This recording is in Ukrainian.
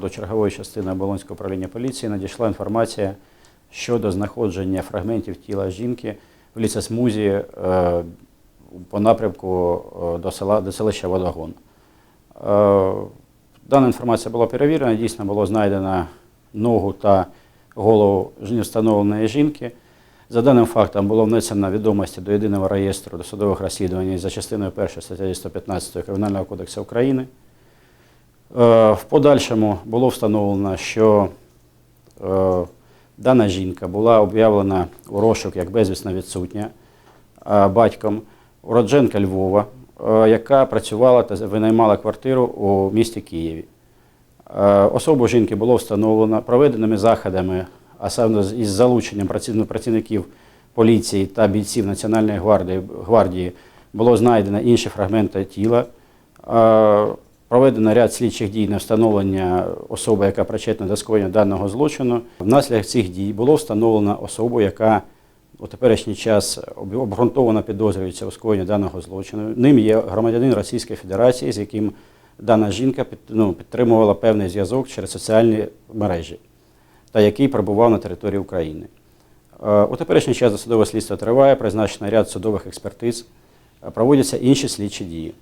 до чергової частини Оболонського управління поліції надійшла інформація щодо знаходження фрагментів тіла жінки в лісосмузі е, по напрямку е, до, села, до селища Водогон. Е, Дана інформація була перевірена, дійсно було знайдено ногу та голову встановленої жінки. За даним фактом було внесено відомості до єдиного реєстру досудових розслідувань за частиною 1 статті 115 Кримінального кодексу України. Е, В подальшому було встановлено, що е, дана жінка була об'явлена у розшук як безвісно відсутня е, батьком уродженка Львова, яка працювала та винаймала квартиру у місті Києві. Особу жінки було встановлено проведеними заходами, а саме із залученням працівників поліції та бійців Національної гвардії було знайдено інші фрагменти тіла. Проведено ряд слідчих дій на встановлення особи, яка причетна до скоєння даного злочину. Внаслідок цих дій було встановлено особу, яка у теперішній час обґрунтовано підозрюється у скоєнні даного злочину. Ним є громадянин Російської Федерації, з яким дана жінка ну, підтримувала певний зв'язок через соціальні мережі, та який перебував на території України. Е, У теперішній час досудове слідство триває, призначено ряд судових експертиз, е, проводяться інші слідчі дії.